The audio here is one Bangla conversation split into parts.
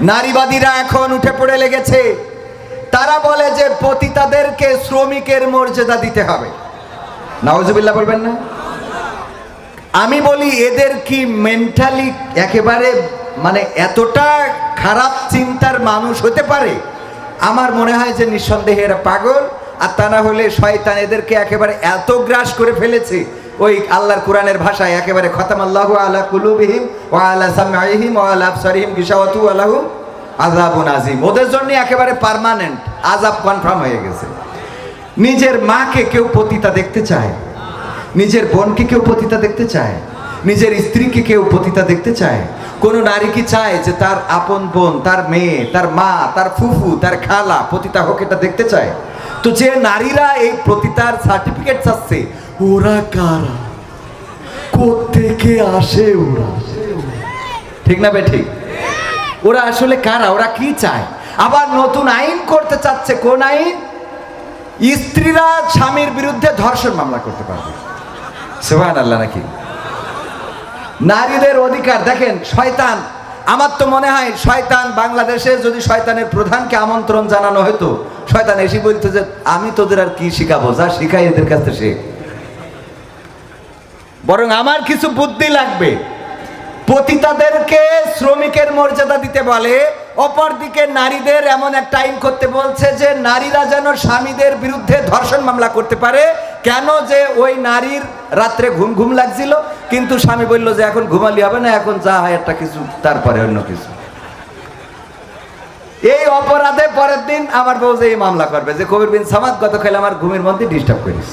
নারীবাদীরা এখন উঠে পড়ে লেগেছে। তারা বলে যে পতিতাদেরকে শ্রমিকের মর্যাদা দিতে হবে। নওয়াজুবিল্লাহ বলবেন না? আমি বলি এদের কি মেন্টালি একেবারে মানে এতটা খারাপ চিন্তার মানুষ হতে পারে? আমার মনে হয় যে নিঃসন্দেহে এরা পাগল, আর তা না হলে শয়তান এদেরকে একেবারে এত গ্রাস করে ফেলেছে ওই আল্লাহর কোরআনের ভাষায় একেবারে খতাম আল্লাহ আলা কুলুবিহিম ও আলা সামাইহিম ও আলা আবসারিহিম গিসাওয়াতু আলাহু আযাবুন আজিম ওদের জন্য একেবারে পার্মানেন্ট আযাব কনফার্ম হয়ে গেছে। নিজের মাকে কেউ পতিতা দেখতে চায়? নিজের বোনকে কেউ পতিতা দেখতে চায়? নিজের স্ত্রীকে কেউ পতিতা দেখতে চায়? কোনো নারী কি চায় যে তার আপন বোন, তার মেয়ে, তার মা, তার ফুফু, তার খালা পতিতা হোক এটা দেখতে চায়? তো যে নারীরা এই পতিতার সার্টিফিকেট চাচ্ছে ওরা কারা? কোত্থেকে আসে ওরা? ঠিক না ঠিক? ওরা আসলে কারা? ওরা কি চায়? আবার নতুন আইন করতে চাচ্ছে কোন আইন? স্ত্রীরা স্বামীর বিরুদ্ধে ধর্ষণ মামলা করতে পারবে। সুবহান আল্লাহ নাকি? নারীদের অধিকার। দেখেন, শয়তান, আমার তো মনে হয় শয়তান বাংলাদেশে যদি শয়তানের প্রধানকে আমন্ত্রণ জানানো হতো, শয়তান এসে বলতো যে, আমি তোদের আর কি শিখাবো? যা শিখাই এদের কাছে শেখ বরং আমার কিছু বুদ্ধি লাগবে। পতিতাদেরকে শ্রমিকের মর্যাদা দিতে বলে, অপরদিকে নারীদের এমন একটা আইন করতে বলছে যে নারীরা যেন স্বামীদের বিরুদ্ধে ধর্ষণ মামলা করতে পারে। কেন যে ওই নারীর রাত্রে ঘুম ঘুম লাগছিল, কিন্তু স্বামী বলল যে এখন ঘুমালি হবে না, এখন যা হয় একটা কিছু, তারপরে অন্য কিছু। এই অপরাধে পরের দিন আমার বউ যে এই মামলা করবে, যে কবির বিন সামাদ গতকাল আমার ঘুমের মধ্যে ডিস্টার্ব করিস।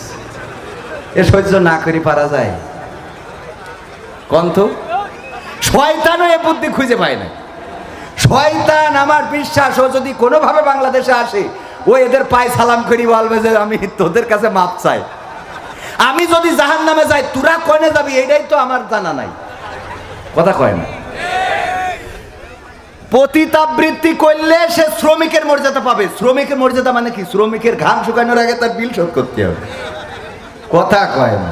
এ সহ্য না করি, পারা যায়। কন্ত শয়তানও এ বুদ্ধি খুঁজে পায় না। শয়তান আমার বিশ্বাস, ও যদি কোনোভাবে বাংলাদেশে আসে, ও এদের পায়ে সালাম করি, বলবে যে আমি তোদের কাছে মাপ চাই। আমি যদি জাহান নামে যাই, তোরা কনে যাবি? এটাই তো আমার জানা নাই। কথা কয় না। পতিতাবৃত্তি করলে সে শ্রমিকের মর্যাদা পাবে। শ্রমিকের মর্যাদা মানে কি? শ্রমিকের ঘাম শুকানোর আগে তার বিল শোধ করতে হবে। কথা কয় না।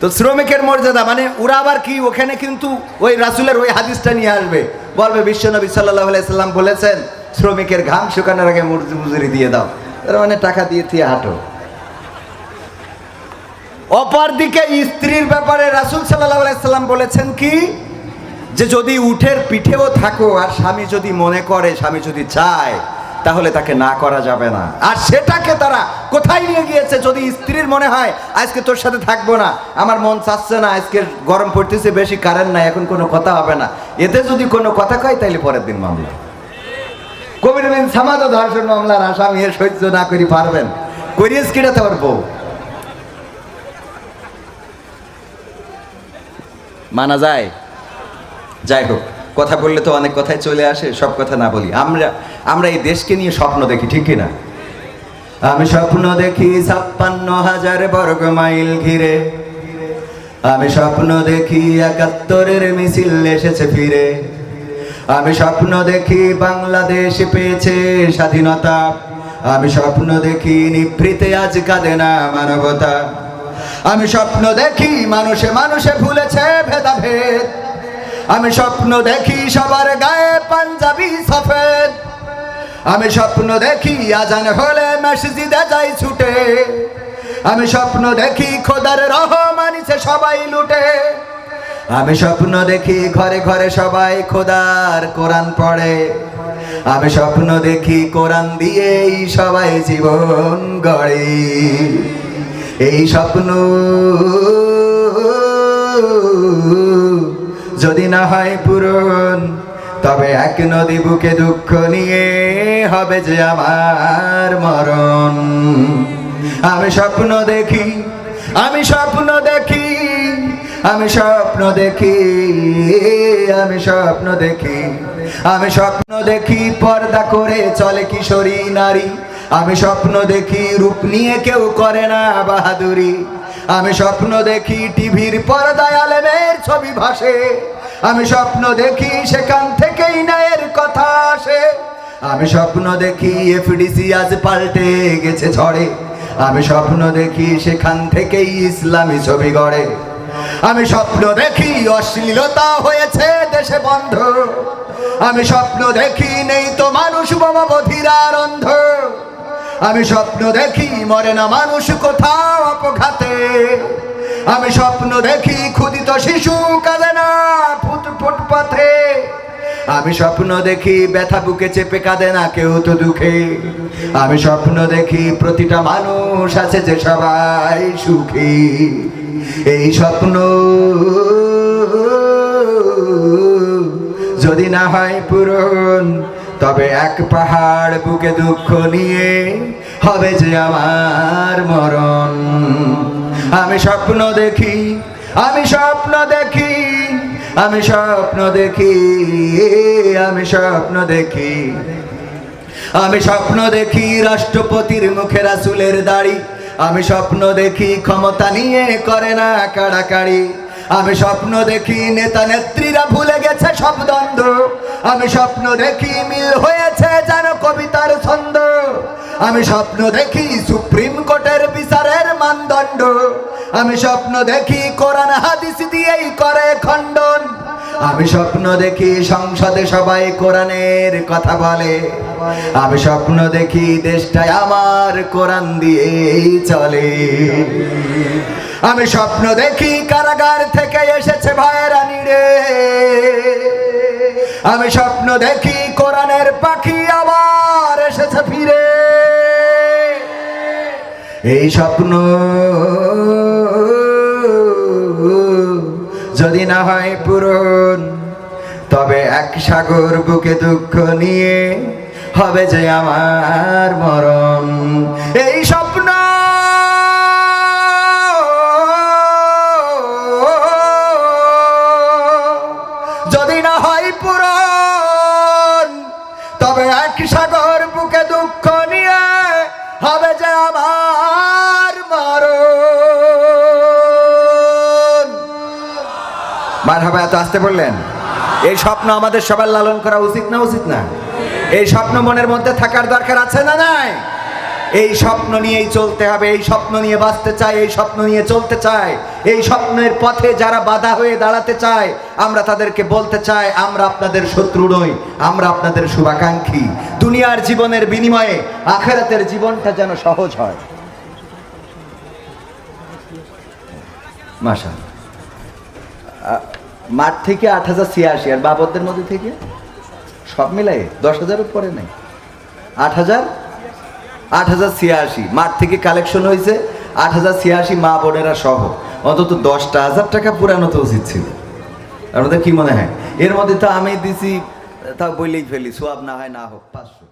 তো শ্রমিকের মর্যাদা মানে ওরা আবার কি, ওখানে কিন্তু ওই রাসুলের ওই হাদিসটা নিয়ে আসবে। বলবে, বিশ্বনবী সাল্লাহ সাল্লাম বলেছেন, শ্রমিকের ঘাম শুকানোর আগে মজুরি দিয়ে দাও। তার মানে টাকা দিয়ে দিয়ে হাঁটো। অপরদিকে স্ত্রীর ব্যাপারে রাসুল সাল্লাহ সাল্লাম বলেছেন কি, যে যদি উঠের পিঠেও থাকো আর স্বামী যদি মনে করে, স্বামী যদি চায় তাহলে তাকে না করা যাবে না। আর সেটাকে তারা কোথায় নিয়ে গিয়েছে যদি স্ত্রীর মনে হয়, আজকে তোর সাথে থাকব না, আমার মন চাচ্ছে না, আজকে গরম পড়তেছে, বেশি কারেন্ট নাই, এখন কোনো কথা হবে না। এতে যদি কোনো কথা কয় তাহলে পরের দিন মামলা। কবির বিন সামাদ ধর্ষণ মামলার আসামি এর সহ্য না করি, পারবেন। করিয়েছ কিনা তোমার বউ? মানা যায়? যাই হোক। কথা বললে তো অনেক কথাই চলে আসে, সব কথা না বলি। আমরা আমরা এই দেশকে নিয়ে স্বপ্ন দেখি, ঠিক না আমি স্বপ্ন দেখি ছাপ্পান্ন হাজার বর্গ মাইল ঘিরে। আমি স্বপ্ন দেখি একাত্তরের মিছিল এসেছে ফিরে। আমি স্বপ্ন দেখি বাংলাদেশ পেয়েছে স্বাধীনতা। আমি স্বপ্ন দেখি নিভৃতে আজ কাঁদে না মানবতা। আমি স্বপ্ন দেখি মানুষে মানুষে ভুলেছে ভেদাভেদ। আমি স্বপ্ন দেখি সবার গায়ে পাঞ্জাবি সফেদ। আমি স্বপ্ন দেখি আজান হলে মসজিদে যাই ছুটে। আমি স্বপ্ন দেখি খোদার রহমানিছে সবাই লুটে। আমি স্বপ্ন দেখি ঘরে ঘরে সবাই খোদার কোরআন পড়ে। আমি স্বপ্ন দেখি কোরআন দিয়েই সবাই জীবন গড়ে। এই স্বপ্ন যদি না হয় পূরণ, তবে এক নদী বুকে দুঃখ নিয়ে হবে যে আমার মরণ। আমি স্বপ্ন দেখি, আমি স্বপ্ন দেখি, আমি স্বপ্ন দেখি, আমি স্বপ্ন দেখি, আমি স্বপ্ন দেখি পর্দা করে চলে কিশোরী নারী। আমি স্বপ্ন দেখি রূপ নিয়ে কেউ করে না বাহাদুরি। আমি স্বপ্ন দেখি টিভির পর্দায় আলেমের ছবি ভাসে। আমি স্বপ্ন দেখি সেখান থেকেই ন্যায়ের কথা আসে। আমি স্বপ্ন দেখি এফডিসি আজ পাল্টে গেছে ঝড়ে। আমি স্বপ্ন দেখি সেখান থেকেই ইসলামী ছবি গড়ে। আমি স্বপ্ন দেখি অশ্লীলতা হয়েছে দেশে বন্ধ। আমি স্বপ্ন দেখি নেই তো মানুষ বাবা বধিরার অন্ধ। আমি স্বপ্ন দেখি মরে না মানুষ কোথাও অপঘাতে। আমি স্বপ্ন দেখি ক্ষুদিত শিশু কাঁদে না ফুট ফুটপাথে আমি স্বপ্ন দেখি ব্যথা বুকে চেপে কাঁদে না কেউ তো দুঃখে। আমি স্বপ্ন দেখি প্রতিটা মানুষ আছে যে সবাই সুখী। এই স্বপ্ন যদি না হয় পূরণ, তবে এক পাহাড় বুকে দুঃখ নিয়ে হবে যে আমার মরণ। আমি স্বপ্ন দেখি, আমি স্বপ্ন দেখি, আমি স্বপ্ন দেখি, আমি স্বপ্ন দেখি। আমি স্বপ্ন দেখি রাষ্ট্রপতির মুখে রাসুলের দাড়ি। আমি স্বপ্ন দেখি ক্ষমতা নিয়ে করে না কাড়াকাড়ি। আমি স্বপ্ন দেখি নেতা নেত্রীরা ভুলে গেছে সব দ্বন্দ্ব। আমি স্বপ্ন দেখি মিল হয়েছে যেন কবিতার ছন্দ। আমি স্বপ্ন দেখি সুপ্রিম কোর্টের বিচারের মানদণ্ড। আমি স্বপ্ন দেখি কোরআন, হাদিস দিয়েই করে খণ্ডন। আমি স্বপ্ন দেখি সংসদে সবাই কোরআনের কথা বলে। আমি স্বপ্ন দেখি দেশটায় আমার কোরআন দিয়েই চলে। আমি স্বপ্ন দেখি কারাগার থেকে এসেছে ভাইয়েরা নিড়ে। আমি স্বপ্ন দেখি কোরআনের পাখি এই স্বপ্ন যদি না হয় পূরণ, তবে এক সাগর বুকে দুঃখ নিয়ে হবে যে আমার মরণ। এই মার হবে এত আসতে বললেন? এই স্বপ্ন আমাদের সবার লালন করা উচিত না উচিত না? এই স্বপ্ন মনের মধ্যে থাকার দরকার আছে না নাই? এই স্বপ্ন নিয়েই চলতে হবে, এই স্বপ্ন নিয়ে বাঁচতে চাই, এই স্বপ্ন নিয়ে চলতে চায় এই স্বপ্নের পথে যারা বাধা হয়ে দাঁড়াতে চায়, আমরা তাদেরকে বলতে চাই, আমরা আপনাদের শত্রু নই, আমরা আপনাদের শুভাকাঙ্ক্ষী। দুনিয়ার জীবনের বিনিময়ে আখেরাতের জীবনটা যেন সহজ হয়। মাশা মাঠ থেকে আট হাজার ছিয়াশি, আর বাবরদের মধ্যে থেকে? সব মিলাই দশ হাজার উপরে নেই। আট হাজার? আট হাজার ছিয়াশি। মাঠ থেকে কালেকশন হয়েছে আট হাজার ছিয়াশি মা বোনেরা সহ। অন্তত দশটা হাজার টাকা পুরানো তো উচিত ছিল আপনাদের কি মনে হয়? এর মধ্যে তো আমি দিছি তা বলেই ফেলি, সোয়াব না হয়, না হোক, পাঁচশো।